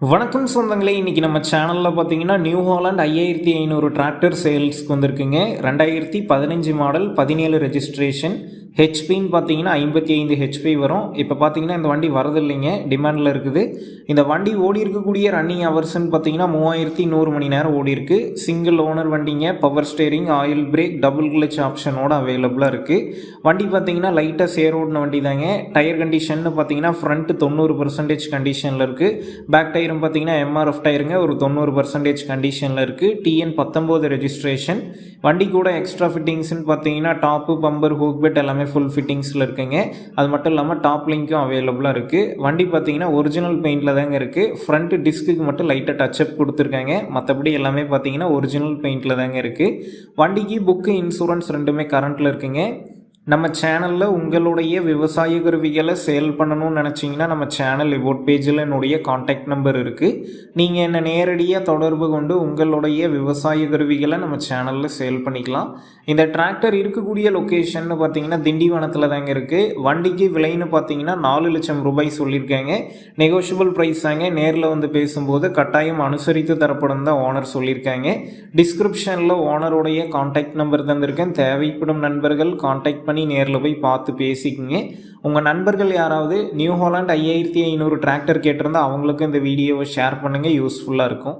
வணக்கம் சொந்தங்களே இன்றைக்கி நம்ம சேனலில் பார்த்தீங்கன்னா நியூ ஹாலாண்ட் ஐயாயிரத்தி ஐநூறு டிராக்டர் சேல்ஸ்க்கு வந்திருக்குங்க. ரெண்டாயிரத்தி பதினஞ்சு மாடல் பதினேழு ரெஜிஸ்ட்ரேஷன் ஹெச்பின்னு பார்த்தீங்கன்னா ஐம்பத்தி ஐந்து ஹெச்பி வரும். இப்போ பார்த்தீங்கன்னா இந்த வண்டி வரதில்லைங்க. டிமாண்டில் இருக்குது. இந்த வண்டி ஓடி இருக்கக்கூடிய ரன்னிங் ஹவர்ஸ்ன்னு பார்த்தீங்கன்னா மூவாயிரத்தி நூறு மணி நேரம் ஓடி இருக்கு. சிங்கிள் ஓனர் வண்டிங்க. Power steering oil brake double clutch ஆப்ஷனோட அவைலபிளாக இருக்குது வண்டி பார்த்தீங்கன்னா லைட்டாக சேர் ஓடின வண்டி தாங்க. டயர் கண்டிஷன் பார்த்தீங்கன்னா ஃப்ரண்ட் தொண்ணூறு பர்சன்டேஜ் கண்டிஷனில் இருக்குது பேக் டயரும் பார்த்தீங்கன்னா எம்ஆர்எஃப் டயருங்க ஒரு தொண்ணூறு பர்சன்டேஜ் கண்டிஷனில் இருக்குது டிஎன் பத்தொம்போது ரெஜிஸ்ட்ரேஷன் வண்டி கூட எக்ஸ்ட்ரா ஃபிட்டிங்ஸ்னு பார்த்தீங்கன்னா டாப்பு பம்பர் ஹூக் பெட் எல்லாமே ஃபுல் ஃபிட்டிங்ஸில் இருக்குங்க. அது மட்டும் இல்லாமல் டாப் லிங்க்கும் அவைலபிளாக இருக்குது வண்டி பார்த்தீங்கன்னா ஒரிஜினல் பெயிண்டில் தாங்க இருக்குது ஃப்ரண்ட் டிஸ்க்குக்கு மட்டும் லைட்டாக டச்சப் கொடுத்துருக்காங்க. மற்றபடி எல்லாமே பார்த்தீங்கன்னா ஒரிஜினல் பெயிண்டில் தாங்க இருக்குது வண்டிக்கு புக்கு இன்சூரன்ஸ் ரெண்டுமே கரண்ட்டில் இருக்குங்க. நம்ம சேனலில் உங்களுடைய விவசாய கருவிகளை சேல் பண்ணணும்னு நினச்சிங்கன்னா நம்ம சேனல் ரிவோட் பேஜில் என்னுடைய காண்டாக்ட் நம்பர் இருக்குது நீங்கள் என்னை நேரடியாக தொடர்பு கொண்டு உங்களுடைய விவசாய கருவிகளை நம்ம சேனலில் சேல் பண்ணிக்கலாம். இந்த டிராக்டர் இருக்கக்கூடிய லொக்கேஷன்னு பார்த்தீங்கன்னா திண்டிவனத்தில் தாங்க இருக்குது வண்டிக்கு விலைன்னு பார்த்தீங்கன்னா நாலு லட்சம் ரூபாய் சொல்லியிருக்காங்க. நெகோஷியபிள் ப்ரைஸ் தாங்க. நேரில் வந்து பேசும்போது கட்டாயம் அனுசரித்து தரப்படும் தான் ஓனர் சொல்லியிருக்காங்க. டிஸ்கிரிப்ஷனில் ஓனருடைய காண்டாக்ட் நம்பர் தந்திருக்கேன். தேவைப்படும் நண்பர்கள் காண்டாக்ட் பண்ணி நேரில் போய் பார்த்து பேசிக்கங்க. உங்கள் நண்பர்கள் யாராவது நியூ ஹாலாண்ட் ஐயாயிரத்தி ஐநூறு டிராக்டர் கேட்டிருந்தா அவங்களுக்கும் இந்த வீடியோவை ஷேர் பண்ணுங்கள் யூஸ்ஃபுல்லாக இருக்கும்.